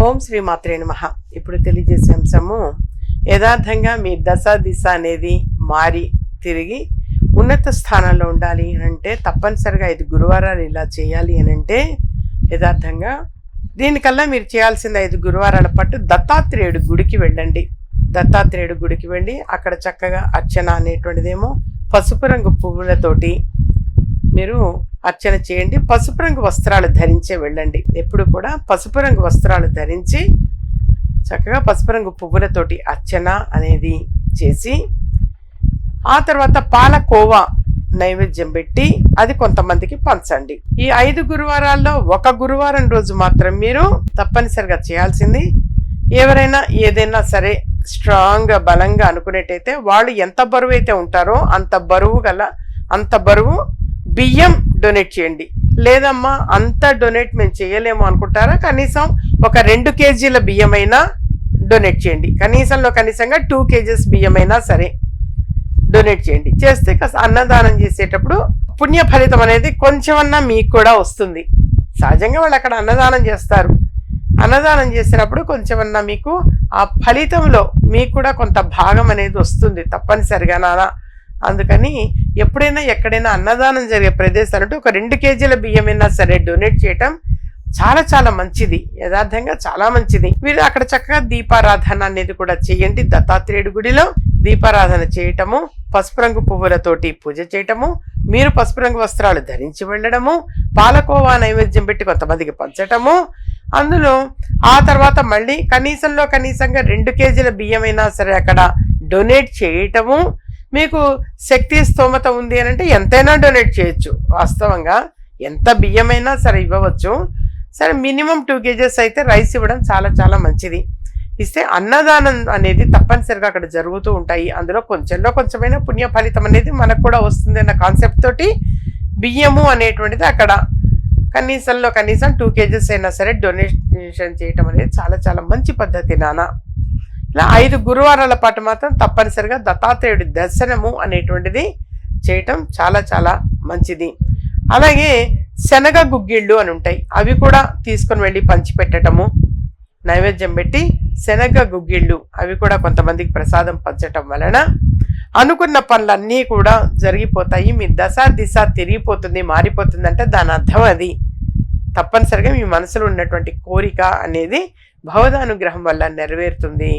ఓం శ్రీ మాత్రే నమ. ఇప్పుడు తెలియజేసే అంశము యథార్థంగా మీ దశ దిశ అనేది మారి తిరిగి ఉన్నత స్థానంలో ఉండాలి అని అంటే తప్పనిసరిగా ఐదు గురువారాలు ఇలా చేయాలి అని అంటే యథార్థంగా దీనికల్లా మీరు చేయాల్సింది ఐదు గురువారాల పాటు దత్తాత్రేయుడు గుడికి వెళ్ళండి. దత్తాత్రేయుడు గుడికి వెళ్ళి అక్కడ చక్కగా అర్చన అనేటువంటిదేమో పసుపు రంగు పువ్వులతోటి మీరు అర్చన చేయండి. పసుపు రంగు వస్త్రాలు ధరించే వెళ్ళండి. ఎప్పుడు కూడా పసుపు రంగు వస్త్రాలు ధరించి చక్కగా పసుపు రంగు పువ్వులతోటి అర్చన అనేది చేసి ఆ తర్వాత పాలకోవా నైవేద్యం పెట్టి అది కొంతమందికి పంచండి. ఈ ఐదు గురువారాల్లో ఒక గురువారం రోజు మాత్రం మీరు తప్పనిసరిగా చేయాల్సింది ఎవరైనా ఏదైనా సరే స్ట్రాంగ్గా బలంగా అనుకునేటైతే వాళ్ళు ఎంత బరువు అయితే ఉంటారో అంత బరువు గల అంత బరువు బియ్యం డొనేట్ చేయండి. లేదమ్మా అంత డొనేట్ మేము చేయలేము అనుకుంటారా? కనీసం ఒక రెండు కేజీల బియ్యమైనా డొనేట్ చేయండి. కనీసంలో కనీసంగా టూ కేజీస్ బియ్యమైనా సరే డొనేట్ చేయండి. చేస్తే కాస్త అన్నదానం చేసేటప్పుడు పుణ్య ఫలితం అనేది కొంచెమన్నా మీకు కూడా వస్తుంది. సహజంగా వాళ్ళు అక్కడ అన్నదానం చేస్తారు. అన్నదానం చేసినప్పుడు కొంచెమన్నా మీకు ఆ ఫలితంలో మీకు కూడా కొంత భాగం అనేది వస్తుంది తప్పనిసరిగా నానా. అందుకని ఎప్పుడైనా ఎక్కడైనా అన్నదానం జరిగే ప్రదేశాలు అంటే ఒక రెండు కేజీల బియ్యమైనా సరే డొనేట్ చేయటం చాలా చాలా మంచిది. యథార్థంగా చాలా మంచిది. మీరు అక్కడ చక్కగా దీపారాధన అనేది కూడా చేయండి. దత్తాత్రేయుడి గుడిలో దీపారాధన చేయటము పసుపు రంగు పువ్వులతోటి పూజ చేయటము మీరు పసుపు రంగు వస్త్రాలు ధరించి వెళ్ళడము పాలకోవా నైవేద్యం పెట్టి కొంతమందికి పంచటము. అందులో ఆ తర్వాత మళ్ళీ కనీసంలో కనీసంగా రెండు కేజీల బియ్యమైనా సరే అక్కడ డొనేట్ చేయటము మీకు శక్తి స్తోమత ఉంది అని అంటే ఎంతైనా డొనేట్ చేయొచ్చు. వాస్తవంగా ఎంత బియ్యమైనా సరే ఇవ్వవచ్చు. సరే మినిమం టూ కేజెస్ అయితే రైస్ ఇవ్వడం చాలా చాలా మంచిది. ఇస్తే అన్నదానం అనేది తప్పనిసరిగా అక్కడ జరుగుతూ ఉంటాయి. అందులో కొంచెంలో కొంచెమైనా పుణ్య ఫలితం అనేది మనకు కూడా వస్తుంది అన్న కాన్సెప్ట్ తోటి బియ్యము అనేటువంటిది అక్కడ కనీసంలో కనీసం టూ కేజెస్ అయినా సరే డొనేషన్ చేయటం అనేది చాలా చాలా మంచి పద్ధతి నానా ఇలా ఐదు గురువారాల పాటు మాత్రం తప్పనిసరిగా దత్తాత్రేయుడి దర్శనము అనేటువంటిది చేయటం చాలా చాలా మంచిది. అలాగే శనగ గుగ్గిళ్ళు అని ఉంటాయి. అవి కూడా తీసుకొని వెళ్ళి పంచిపెట్టటము నైవేద్యం పెట్టి శనగ గుగ్గిళ్ళు అవి కూడా కొంతమందికి ప్రసాదం పంచటం వలన అనుకున్న పనులన్నీ కూడా జరిగిపోతాయి. మీ దశ దిశ తిరిగిపోతుంది మారిపోతుంది అంటే దాని అర్థం అది. తప్పనిసరిగా మీ మనసులో ఉన్నటువంటి కోరిక అనేది భవదానుగ్రహం వల్ల నెరవేరుతుంది.